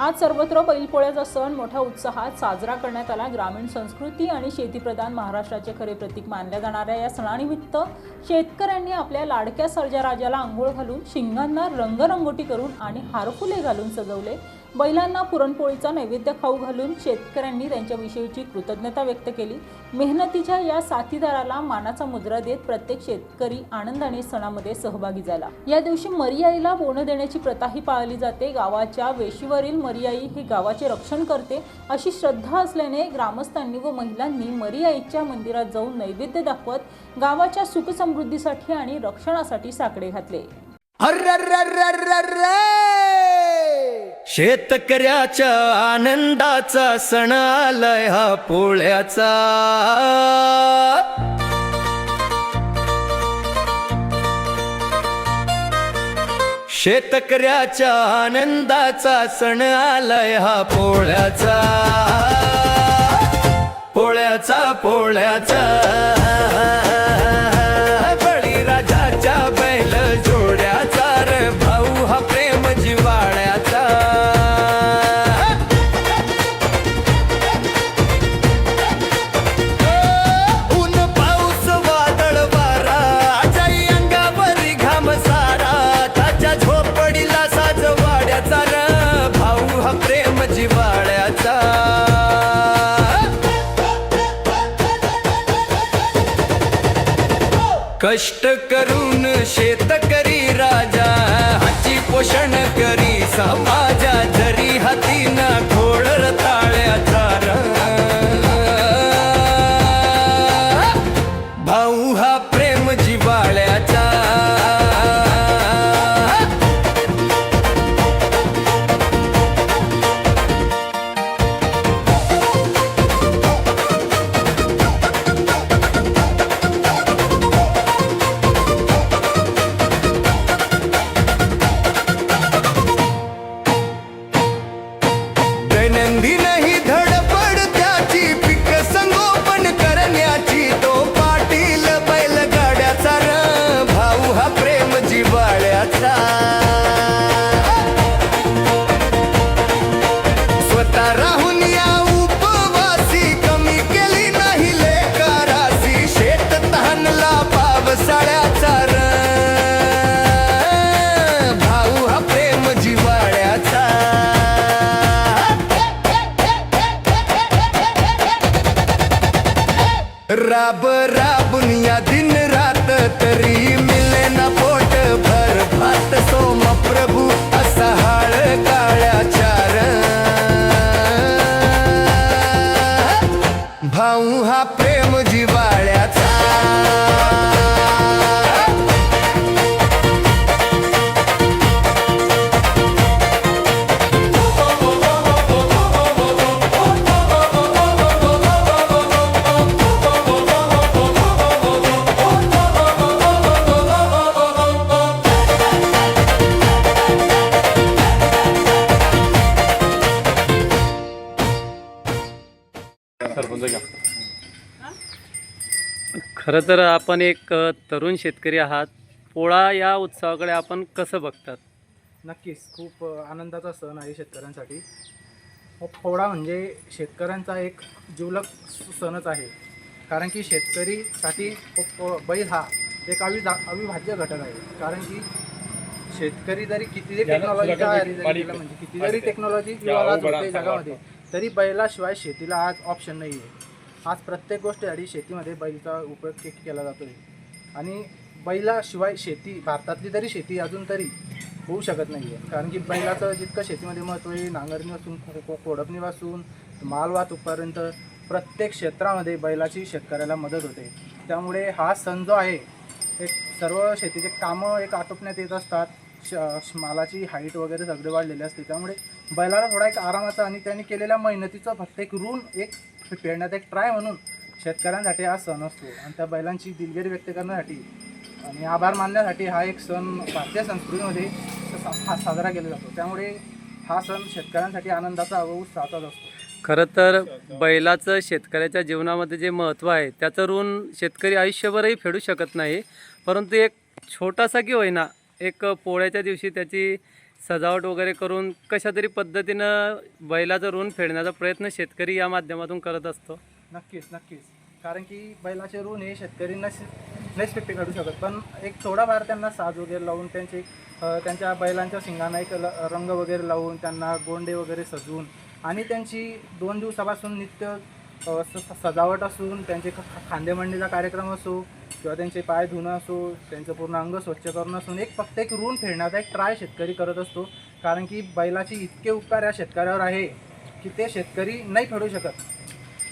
आज सर्वत्र बैलपोळ्याचा सण मोठ्या उत्साहात साजरा करण्यात आला. ग्रामीण संस्कृती आणि शेतीप्रधान महाराष्ट्राचे खरे प्रतीक मानल्या जाणाऱ्या या सणानिमित्त शेतकऱ्यांनी आपल्या लाडक्या सर्जाराजाला आंघोळ घालून शिंगांना रंगरंगोटी करून आणि हारफुले घालून सजवले. बैलांना पुरणपोळीचा नैवेद्य खाऊ घालून शेतकऱ्यांनी त्यांच्याविषयीची कृतज्ञता व्यक्त केली. मेहनतीच्या या साथीदाराला मानाचा मुद्रा देत प्रत्येक शेतकरी आनंदाने सणामध्ये सहभागी झाला. या दिवशी मरियाईला बोनं देण्याची प्रथाही पाळली जाते. गावाच्या वेशीवरील मरियाई ही गावाचे रक्षण करते अशी श्रद्धा असल्याने ग्रामस्थांनी व महिलांनी मरियाईच्या मंदिरात जाऊन नैवेद्य दाखवत गावाच्या सुखसमृद्धीसाठी आणि रक्षणासाठी साकडे घातले. शेतकऱ्याच्या आनंदाचा सण आलाय हा पोळ्याचा. शेतकऱ्याच्या आनंदाचा सण आलाय हा पोळ्याचा. पोळ्याचा पोळ्याचा. कष्ट करून शेतकरी राजा हाची पोषण करी समाजाची. स्वतः राहून या उपवासी कमी केली नाही लेकारासी शेत तहानला पावसाळ्याचा र भाऊ हा प्रेम जिवाळ्याचा. राब राबून खरं तर आपण एक तरुण शेतकरी आहात. पोळा या उत्सवाकडे आपण कसं बघतात? नक्कीच. खूप आनंदाचा सण आहे शेतकऱ्यांसाठी. व पोळा म्हणजे शेतकऱ्यांचा एक जिवलग स- सणच आहे. कारण की शेतकरीसाठी बैल हा एक अवि अविभाज्य घटक आहे. कारण की शेतकरी जरी किती गेला म्हणजे किती जरी टेक्नॉलॉजी होते जगामध्ये तरी बैलाशिवाय शेतीला आज ऑप्शन नाही आहे आज प्रत्येक गोष्ट गोष्टीसाठी शेतीमध्ये बैलचा उपयोग के- केला जातो आहे आणि बैलाशिवाय शेती भारतातली तरी शेती अजून तरी होऊ शकत नाही आहे कारण की बैलाचं जितकं शेतीमध्ये महत्त्व आहे नांगरणीपासून कोडपणीपासून माल वाहतूकपर्यंत प्रत्येक क्षेत्रामध्ये बैलाची शेतकऱ्याला मदत होते. त्यामुळे हा सण जो आहे एक सर्व शेतीचे कामं एक आटोपण्यात येत असतात. श श- मालाची हाईट वगैरे सगळे वाढलेले असते. त्यामुळे बैलाला थोडा एक आरामाचा आणि त्यांनी केलेल्या मेहनतीचं फक्त एक ऋण एक पेरण्यात एक ट्राय म्हणून शेतकऱ्यांसाठी हा सण असतो. आणि त्या बैलांची दिलगिरी व्यक्त करण्यासाठी आणि आभार मानण्यासाठी हा एक सण भारतीय संस्कृतीमध्ये हा साजरा केला जातो. त्यामुळे हा सण शेतकऱ्यांसाठी आनंदाचा व उत्साहाचाच असतो. खरं तर बैलाचं शेतकऱ्याच्या जीवनामध्ये जे महत्त्व आहे त्याचं ऋण शेतकरी आयुष्यभरही फेडू शकत नाही. परंतु एक छोटासा की होईना एक पोळ्याच्या दिवशी त्याची सजावट वगैरे करून कशा तरी पद्धतीनं बैलाचं ऋण फेडण्याचा प्रयत्न शेतकरी या माध्यमातून करत असतो. नक्कीच नक्कीच. कारण की बैलाचे ऋण हे शेतकरी नस नैसपिकते काढू शकत. पण एक थोडाफार त्यांना साज वगैरे लावून त्यांचे त्यांच्या बैलांच्या शिंगांना एक रंग वगैरे लावून त्यांना गोंडे वगैरे सजवून आणि त्यांची दोन दिवसापासून नित्य स- सजावट असून त्यांचे ख- खांदेमंडीचा कार्यक्रम असो किंवा त्यांचे पाय धुणं असो त्यांचं पूर्ण अंग स्वच्छ करणं असून एक फक्त एक ऋण फेडण्याचा एक ट्राय शेतकरी करत असतो. कारण की बैलाची इतके उपकार या शेतकऱ्यावर आहे की ते शेतकरी नाही फेडू शकत.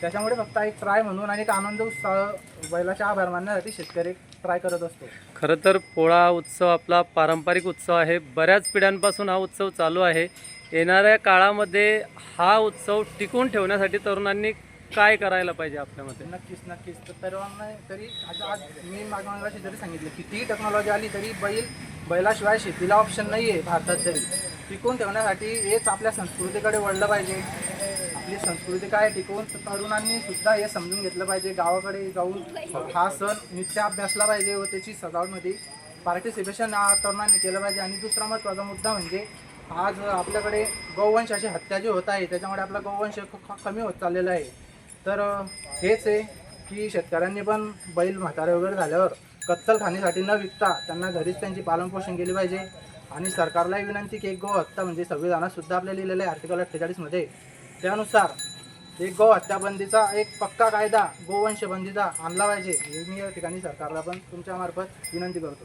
त्याच्यामुळे फक्त एक ट्राय म्हणून आणि एक आनंद उत्साह बैलाच्या आभार मानण्यासाठी शेतकरी ट्राय करत असतो. खरं तर पोळा उत्सव आपला पारंपरिक उत्सव आहे. बऱ्याच पिढ्यांपासून हा उत्सव चालू आहे. येणाऱ्या काळामध्ये हा उत्सव टिकून ठेवण्यासाठी तरुणांनी काय करायला पाहिजे आपल्या मते नक्कीच नक्कीच. तर सर्वांना तरी आज आज मी मागच्या जरी सांगितलं कितीही टेक्नॉलॉजी आली तरी बैल बैलाशिवाय शेतीला ऑप्शन नाही आहे भारतात तरी. टिकवून ठेवण्यासाठी हेच आपल्या संस्कृतीकडे वळलं पाहिजे. आपली संस्कृती काय आहे टिकवून तरुणांनी सुद्धा हे समजून घेतलं पाहिजे. गावाकडे जाऊन हा सण नित्य अभ्यासला पाहिजे व त्याची सजावटमध्ये पार्टिसिपेशन तरुणांनी केलं पाहिजे. आणि दुसरा महत्त्वाचा मुद्दा म्हणजे आज आपल्याकडे गौवंशाची हत्या जी होत आहे त्याच्यामुळे आपला गौवंश खूप कमी होत चाललेला आहे. तर हेच आहे की शेतकऱ्यांनी पण बैल म्हातारे वगैरे झाल्यावर कत्तलखानीसाठी न विकता त्यांना घरीच त्यांची पालनपोषण केली पाहिजे. आणि सरकारलाही विनंती की एक गो हत्या म्हणजे संविधानातसुद्धा आपल्या लिहिलेलं आहे आर्टिकल अठ्ठेचाळीसमध्ये त्यानुसार एक गो हत्याबंदीचा एक पक्का कायदा गोवंशबंदीचा आणला पाहिजे. हे मी या ठिकाणी सरकारला पण तुमच्यामार्फत विनंती करतो.